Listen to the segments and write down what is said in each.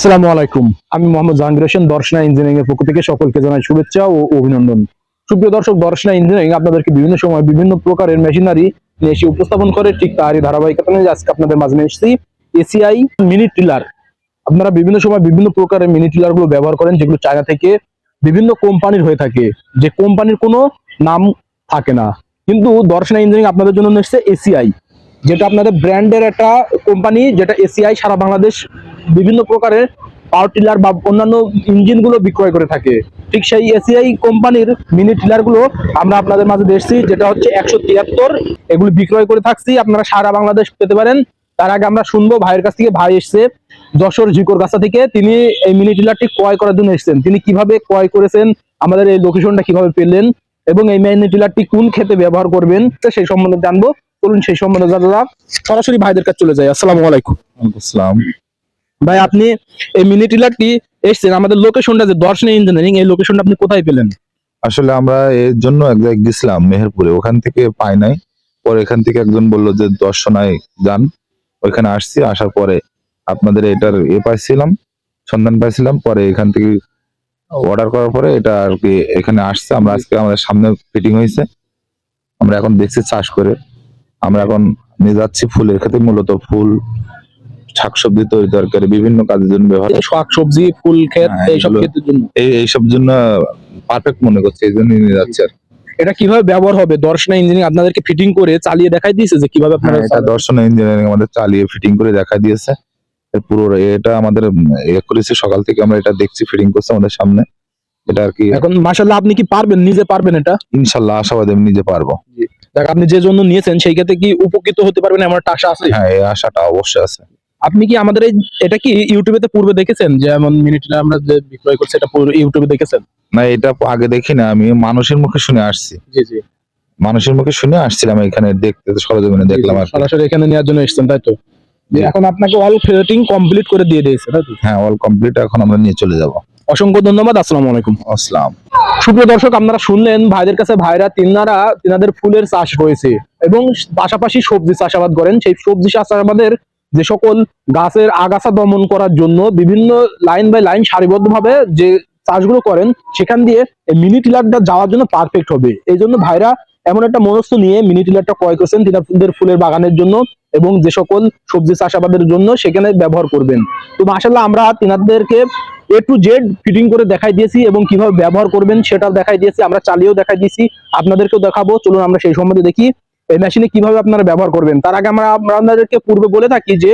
আসসালামু আলাইকুম। আমি মোহাম্মদ জাহাঙ্গীর হোসেন, দর্শনা ইঞ্জিনিয়ারিং এর পক্ষ থেকে সকলকে জানাই শুভেচ্ছা ও অভিনন্দন। সুপ্রিয় দর্শক, দর্শনা ইঞ্জিনিয়ারিং আপনাদেরকে বিভিন্ন সময় বিভিন্ন প্রকারের মেশিনারি নিয়ে এসে উপস্থাপন করে, ঠিক তারই ধারাবাহিকতা নিয়ে আজকে আপনাদের মাঝে এসেছি, এসিআই মিনি টিলার। আপনারা বিভিন্ন সময় বিভিন্ন প্রকারের মিনি টিলারগুলো ব্যবহার করেন, যেগুলো চায়না থেকে বিভিন্ন কোম্পানির হয়ে থাকে। যে কোম্পানির কোনো নাম থাকে না। কিন্তু দর্শনা ইঞ্জিনিয়ারিং আপনাদের জন্য নিয়ে এসেছে এসিআই, যেটা আপনাদের ব্র্যান্ডের একটা কোম্পানি, যেটা এসিআই সারা বাংলাদেশ বিভিন্ন প্রকারের পাওয়ার টিলার বা অন্যান্য ইঞ্জিনগুলো বিক্রয় করে থাকে। ঠিক সেই এসিআই কোম্পানির মিনি টিলারগুলো আমরা আপনাদের মাঝে দেখছি যেটা হচ্ছে একশো তিয়াত্তর। এগুলো বিক্রয় করে থাকছি, আপনারা সারা বাংলাদেশ পেতে পারেন। তার আগে আমরা শুনব ভাইয়ের কাছ থেকে, ভাই এসছে যশোর ঝিকোর কাছা থেকে। তিনি এই মিনি টিলারটি ক্রয় করার জন্য এসেছেন। তিনি কীভাবে ক্রয় করেছেন, আমাদের এই লোকেশনটা কীভাবে পেলেন এবং এই মিনি টিলারটি কোন ক্ষেতে ব্যবহার করবেন সেই সম্বন্ধে জানব। চলুন সেই সম্বন্ধে জানা সরাসরি ভাইদের কাছে চলে যাই। আসসালামু আলাইকুম। ইসলাম ভাই, আপনি এই মিনি টিলারটি এসছেন? আমাদের লোকেশনটা যে দর্শনী ইঞ্জিনিয়ারিং এই লোকেশনটা আপনি কোথায় পেলেন? আসলে আমরা এর জন্য এক জায়গায় গেছিলাম, মেহেরপুরে। ওখান থেকে পাই নাই। পরে এখান থেকে একজন বলল যে, দর্শনায় যান। ওইখানে আসছি, আসার পরে আপনাদের এটার এ পাইছিলাম, সন্ধান পাইছিলাম। পরে এখান থেকে অর্ডার করার পরে এটা আর কি এখানে আসছে। আমরা আজকে আমাদের সামনে ফিটিং হয়েছে। আমরা এখন দেখছি চাষ করে। আমরা এখন নিয়ে যাচ্ছি ফুলের ক্ষেত্রে, মূলত ফুল শাকসবজি তৈরি তরকারি বিভিন্ন কাজের জন্য ব্যবহার শাক সবজি ফুল ক্ষেত হ্যাঁ, এইসব ক্ষেতের জন্য। এইসব জন্য পারফেক্ট মনে করছে এই জন্য নিয়ে যাচ্ছে আর। এটা কীভাবে ব্যবহার হবে? দর্শনা ইঞ্জিনিয়ারিং আপনাদেরকে ফিটিং করে চালিয়ে দেখাই দিয়েছে যে কীভাবে আপনারা হ্যাঁ, এটা দর্শন ইঞ্জিনিয়ারিং আমাদের চালিয়ে ফিটিং করে দেখা দিয়েছে। পুরো এটা আমাদের ইয়ে করেছি সকাল থেকে আমরা এটা দেখছি ফিটিং করছে আমাদের সামনে। এটা আর কি এখন মাশাল্লাহ আপনি কি পারবেন? নিজে পারবেন এটা? ইনশাল্লাহ আশাবাদী আমি নিজে পারব। দেখ আপনি যে জন্য নিয়েছেন সেই ক্ষেত্রে কি উপকৃত হতে পারবেন? একটা আশা আছে? হ্যাঁ এই আশাটা অবশ্যই আছে। আপনি কি আমাদের এই এটা কি ইউটিউবে পূর্বে দেখেছেন? যে এমন মিনিট আমরা যে বিক্রয় করছি এটা পুরো ইউটিউবে দেখেছেন? না এটা আগে দেখি না আমি মানুষের মুখে শুনে আসছি। জি জি। মানুষের মুখে শুনে আসছিলাম এখানে দেখতে সরজমিনে দেখলাম আর সরাসরি এখানে নেওয়ার জন্য এসেছেন তাই তো? এখন আপনাকে অল ফিটিং কমপ্লিট করে দিয়ে দিয়েছে তাই তো? হ্যাঁ অল কমপ্লিট এখন আমরা নিয়ে চলে যাব। অসংখ্য ধন্যবাদ আসসালামু আলাইকুম। আসসালাম। সুপ্রিয় দর্শক আপনারা শুনলেন ভাইদের কাছে ভাইরা তিনারা তিনাদের ফুলের চাষ রয়েছে এবং পাশাপাশি সবজি চাষাবাদ করেন। সেই সবজি চাষাবাদের যে সকল গাছের আগাছা দমন করার জন্য বিভিন্ন লাইন বাই লাইন সারিবদ্ধভাবে যে চাষগুলো করেন, সেখান দিয়ে মিনি টিলারটা যাওয়ার জন্য পারফেক্ট হবে। এই জন্য ভাইরা এমন একটা মনস্থ নিয়ে মিনি টিলারটা ক্রয় করছেন তিনাদের ফুলের বাগানের জন্য এবং যে সকল সবজি চাষাবাদের জন্য সেখানে ব্যবহার করবেন। তো মাসাল্লাহ আমরা তিনাদেরকে এ টু জেড ফিটিং করে দেখাই দিয়েছি এবং কীভাবে ব্যবহার করবেন সেটা দেখাই দিয়েছি, আমরা চালিয়েও দেখাই দিয়েছি, আপনাদেরকেও দেখাবো। চলুন আমরা সেই সম্বন্ধে দেখি। এই মেশিনে কীভাবে আপনারা ব্যবহার করবেন? তার আগে আমরা আপনাদেরকে পূর্বে বলে থাকি যে,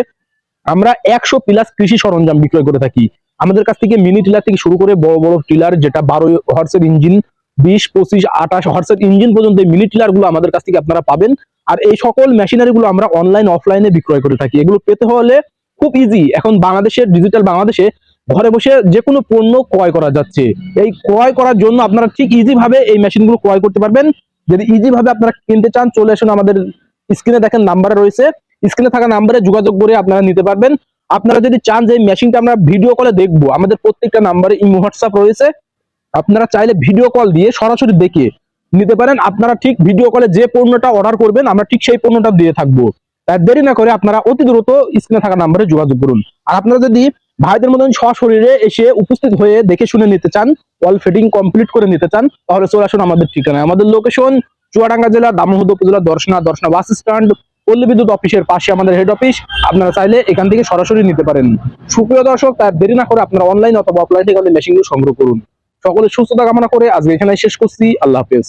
আমরা একশো প্লাস কৃষি সরঞ্জাম বিক্রয় করে থাকি। আমাদের কাছ থেকে মিনি টিলার থেকে শুরু করে বড় বড় টিলার যেটা বারো হর্সের ইঞ্জিন বিশ, পঁচিশ, আঠাশ হর্সের ইঞ্জিন পর্যন্ত মিনি টিলারগুলো আমাদের কাছ থেকে আপনারা পাবেন। আর এই সকল মেশিনারি গুলো আমরা অনলাইন অফলাইনে বিক্রয় করে থাকি। এগুলো পেতে হলে খুব ইজি এখন বাংলাদেশের ডিজিটাল বাংলাদেশে ঘরে বসে যে কোনো পণ্য ক্রয় করা যাচ্ছে। এই ক্রয় করার জন্য আপনারা ঠিক ইজি ভাবে এই মেশিনগুলো ক্রয় করতে পারবেন। যদি ইজি ভাবে আপনারা কিনতে চান, চলে আসুন আমাদের স্ক্রিনে দেখেন নাম্বারে রয়েছে। স্ক্রিনে থাকা নাম্বারে যোগাযোগ করে আপনারা নিতে পারবেন। আপনারা যদি চান যে মেশিনটা আমরা ভিডিও কলে দেখব, আমাদের প্রত্যেকটা নাম্বারে ইমো হোয়াটসঅ্যাপ রয়েছে। আপনারা চাইলে ভিডিও কল দিয়ে সরাসরি দেখে নিতে পারেন। আপনারা ঠিক ভিডিও কলে যে পণ্যটা অর্ডার করবেন, আমরা ঠিক সেই পণ্যটা দিয়ে থাকব। তাই দেরি না করে আপনারা অতি দ্রুত স্ক্রিনে থাকা নাম্বারে যোগাযোগ করুন। আর আপনারা যদি ভাইদের মতন সশরীরে এসে উপস্থিত হয়ে দেখে শুনে নিতে চান ওয়াল ফিটিং কমপ্লিট করে নিতে চান, তাহলে চলে আসুন আমাদের ঠিকানায়। আমাদের লোকেশন চুয়াডাঙ্গা জেলা দামোহদ উপজেলা দর্শনা দর্শনা বাস স্ট্যান্ড পল্লী বিদ্যুৎ অফিসের পাশে আমাদের হেড অফিস আপনারা চাইলে এখান থেকে সরাসরি নিতে পারেন। সুপ্রিয় দর্শক তার দেরি না করে আপনারা অনলাইন অথবা অফলাইন থেকে মেশিনগুলো সংগ্রহ করুন। সকলের সুস্থতা কামনা করে আজকে এখানে শেষ করছি। আল্লাহ হাফেজ।